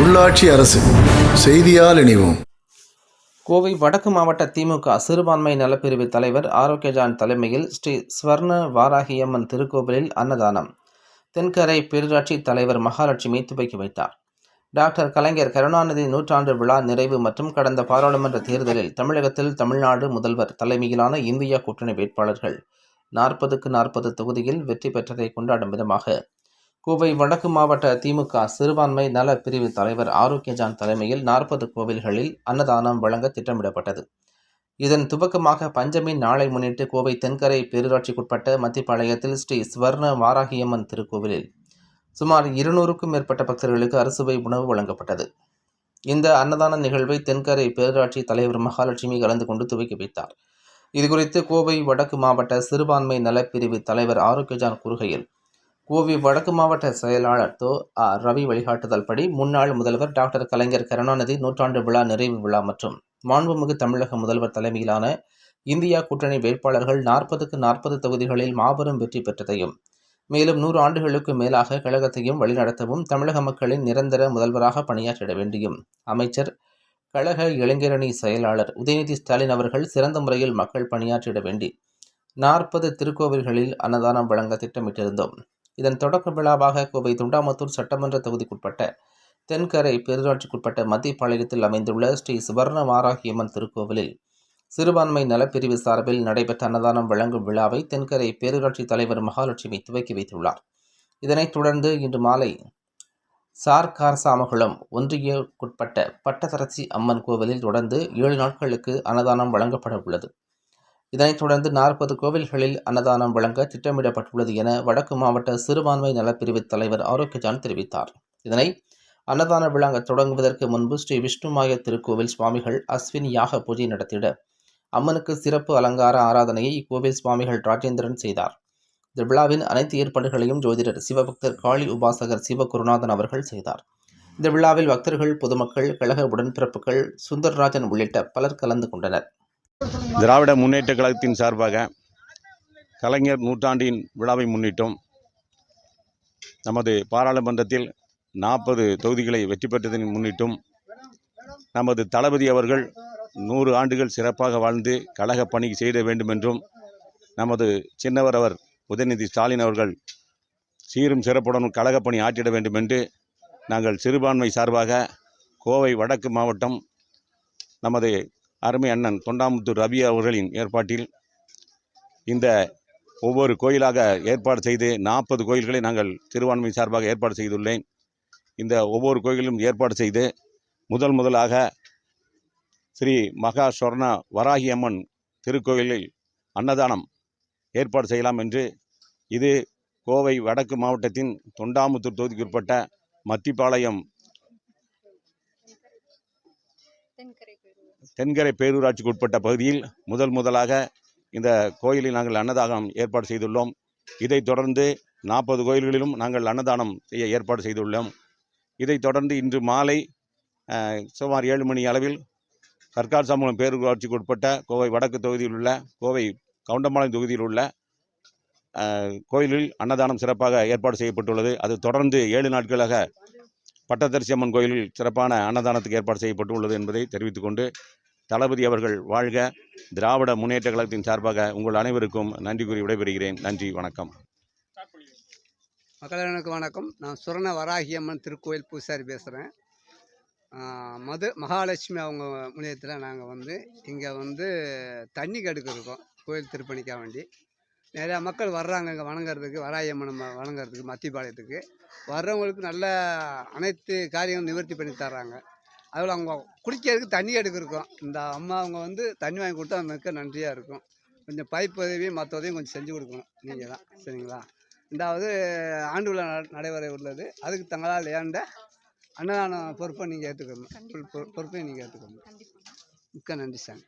உள்ளாட்சி அரசு செய்தியால் இணைவோம். கோவை வடக்கு மாவட்ட திமுக சிறுபான்மை நலப்பிரிவு தலைவர் ஆரோக்கியஜான் தலைமையில் ஸ்ரீ ஸ்வர்ண வாராகியம்மன் திருக்கோவிலில் அன்னதானம். தென்கரை பேரூராட்சி தலைவர் மகாலட்சுமி துவக்கி வைத்தார். டாக்டர் கலைஞர் கருணாநிதி நூற்றாண்டு விழா நிறைவு மற்றும் கடந்த பாராளுமன்ற தேர்தலில் தமிழகத்தில் தமிழ்நாடு முதல்வர் தலைமையிலான இந்தியா கூட்டணி வேட்பாளர்கள் நாற்பதுக்கு நாற்பது தொகுதியில் வெற்றி பெற்றதை கொண்டாடும் விதமாக கோவை வடக்கு மாவட்ட திமுக சிறுபான்மை நல பிரிவு தலைவர் ஆரோக்கியஜான் தலைமையில் நாற்பது கோவில்களில் அன்னதானம் வழங்க திட்டமிடப்பட்டது. இதன் துவக்கமாக பஞ்சமி நாளை முன்னிட்டு கோவை தென்கரை பேரூராட்சிக்குட்பட்ட மத்திப்பாளையத்தில் ஸ்ரீ ஸ்வர்ண வாராகியம்மன் திருக்கோவிலில் சுமார் இருநூறுக்கும் மேற்பட்ட பக்தர்களுக்கு அறுசுவை உணவு வழங்கப்பட்டது. இந்த அன்னதான நிகழ்வை தென்கரை பேரூராட்சி தலைவர் மகாலட்சுமி கலந்து கொண்டு துவக்கி வைத்தார். இதுகுறித்து கோவை வடக்கு மாவட்ட சிறுபான்மை நலப்பிரிவு தலைவர் ஆரோக்கியஜான் கூறுகையில் கோவை வடக்கு மாவட்ட செயலாளர் தோ ஆர் ரவி வழிகாட்டுதல்படி முன்னாள் முதல்வர் டாக்டர் கலைஞர் கருணாநிதி நூற்றாண்டு விழா நிறைவு விழா மற்றும் மாண்புமிகு தமிழக முதல்வர் தலைமையிலான இந்தியா கூட்டணி வேட்பாளர்கள் நாற்பதுக்கு நாற்பது தொகுதிகளில் மாபெரும் வெற்றி பெற்றதையும் மேலும் நூறு ஆண்டுகளுக்கு மேலாக கழகத்தையும் வழிநடத்தவும் தமிழக மக்களின் நிரந்தர முதல்வராக பணியாற்றிட வேண்டியும் அமைச்சர் கழக இளைஞரணி செயலாளர் உதயநிதி ஸ்டாலின் அவர்கள் சிறந்த முறையில் மக்கள் பணியாற்றிட வேண்டி நாற்பது திருக்கோவில்களில் அன்னதானம் வழங்க திட்டமிட்டிருந்தோம். இதன் தொடக்க விழாவாக கோவை துண்டாமத்தூர் சட்டமன்ற தொகுதிக்குட்பட்ட தென்கரை பேரூராட்சிக்குட்பட்ட மத்தியப்பாளையத்தில் அமைந்துள்ள ஸ்ரீ சுவர்ண மாராகியம்மன் திருக்கோவிலில் சிறுபான்மை நலப்பிரிவு சார்பில் நடைபெற்ற அன்னதானம் வழங்கும் விழாவை தென்கரை பேரூராட்சி தலைவர் மகாலட்சுமி துவக்கி வைத்துள்ளார். இதனைத் தொடர்ந்து இன்று மாலை சார்கார் சாமகுளம் ஒன்றியக்குட்பட்ட பட்டதரசி அம்மன் கோவிலில் தொடர்ந்து ஏழு நாட்களுக்கு அன்னதானம் வழங்கப்பட உள்ளது. இதனைத் தொடர்ந்து நாற்பது கோவில்களில் அன்னதானம் வழங்க திட்டமிடப்பட்டுள்ளது என வடக்கு மாவட்ட சிறுபான்மை நலப்பிரிவு தலைவர் ஆரோக்கியஜான் தெரிவித்தார். இதனை அன்னதான விழாங்க தொடங்குவதற்கு முன்பு ஸ்ரீ விஷ்ணுமாய திருக்கோவில் சுவாமிகள் அஸ்வின் யாக பூஜை நடத்திட அம்மனுக்கு சிறப்பு அலங்கார ஆராதனையை இக்கோவில் சுவாமிகள் ராஜேந்திரன் செய்தார். இந்த விழாவின் அனைத்து ஏற்பாடுகளையும் ஜோதிடர் சிவபக்தர் காளி உபாசகர் சிவகுருநாதன் அவர்கள் செய்தார். இந்த விழாவில் பக்தர்கள் பொதுமக்கள் கழக உடன்பிறப்புகள் சுந்தர்ராஜன் உள்ளிட்ட பலர் கலந்து கொண்டனர். திராவிட முன்னேற்ற கழகத்தின் சார்பாக கலைஞர் நூற்றாண்டின் விழாவை முன்னிட்டும் நமது பாராளுமன்றத்தில் நாற்பது தொகுதிகளை வெற்றி பெற்றதன் முன்னிட்டும் நமது தளபதி அவர்கள் நூறு ஆண்டுகள் சிறப்பாக வாழ்ந்து கழக பணி செய்த வேண்டும் என்றும் நமது சின்னவர் அவர் உதயநிதி ஸ்டாலின் அவர்கள் சீரும் சிறப்புடன் கழக பணி ஆற்றிட வேண்டும் என்று நாங்கள் சிறுபான்மை சார்பாக கோவை வடக்கு மாவட்டம் நமது அருமை அண்ணன் தொண்டாமுத்தூர் ரவி அவர்களின் ஏற்பாட்டில் இந்த ஒவ்வொரு கோயிலாக ஏற்பாடு செய்து நாற்பது கோயில்களை நாங்கள் சிறுபான்மை சார்பாக ஏற்பாடு செய்துள்ளேன். இந்த ஒவ்வொரு கோயிலும் ஏற்பாடு செய்து முதல் முதலாக ஸ்ரீ மகா ஸ்வர்ண வராகி அம்மன் திருக்கோயிலில் அன்னதானம் ஏற்பாடு செய்யலாம் என்று இது கோவை வடக்கு மாவட்டத்தின் தொண்டாமுத்தூர் தொகுதிக்குட்பட்ட மத்திப்பாளையம் தென்கரை பேரூராட்சிக்கு உட்பட்ட பகுதியில் முதல் முதலாக இந்த கோயிலில் நாங்கள் அன்னதானம் ஏற்பாடு செய்துள்ளோம். இதைத் தொடர்ந்து நாற்பது கோயில்களிலும் நாங்கள் அன்னதானம் செய்ய ஏற்பாடு செய்துள்ளோம். இதைத் தொடர்ந்து இன்று மாலை சுமார் ஏழு மணி அளவில் சர்க்கார் சமூகம் பேரூராட்சிக்கு உட்பட்ட கோவை வடக்கு தொகுதியில் உள்ள கோவை கவுண்டம்பாளையம் தொகுதியில் உள்ள கோயிலில் அன்னதானம் சிறப்பாக ஏற்பாடு செய்யப்பட்டுள்ளது. அது தொடர்ந்து ஏழு நாட்களாக பட்டத்தரிசி அம்மன் கோயிலில் சிறப்பான அன்னதானத்துக்கு ஏற்பாடு செய்யப்பட்டுள்ளது என்பதை தெரிவித்துக் கொண்டு தளபதி அவர்கள் வாழ்க திராவிட முன்னேற்ற கழகத்தின் சார்பாக உங்கள் அனைவருக்கும் நன்றி கூறி விடைபெறுகிறேன். நன்றி வணக்கம். மக்களுக்கு வணக்கம். நான் சுரண வராகியம்மன் திருக்கோயில் பூசாரி பேசுகிறேன் மது மகாலட்சுமி அவங்க முனையத்தில் நாங்கள் வந்து இங்கே வந்து தண்ணி கெடுக்க இருக்கோம் கோயில் திருப்பணிக்காக வேண்டி. நிறையா மக்கள் வர்றாங்க இங்கே வணங்குறதுக்கு வராகியம்மன் ம- வணங்குறதுக்கு மத்திப்பாளையத்துக்கு வர்றவங்களுக்கு நல்ல அனைத்து காரியங்களும் நிவர்த்தி பண்ணி தர்றாங்க. அதில் அவங்க குடிக்கிறதுக்கு தண்ணி எடுக்க இருக்கோம் இந்த அம்மா அவங்க வந்து தண்ணி வாங்கி கொடுத்தா மிக்க நன்றியாக இருக்கும். கொஞ்சம் பைப் உதவி மற்ற உதவியும் கொஞ்சம் செஞ்சு கொடுக்கணும் நீங்கள் தான் சரிங்களா? ரெண்டாவது ஆண்டு விழா நட- நடைபெற உள்ளது. அதுக்கு தங்களால் ஏண்ட அன்னதான பொறுப்பை நீங்கள் ஏற்றுக்கணும் கண்டிப்பா. பொறுப்பை நீங்கள் ஏற்றுக்கணும் மிக்க நன்றி சாமி.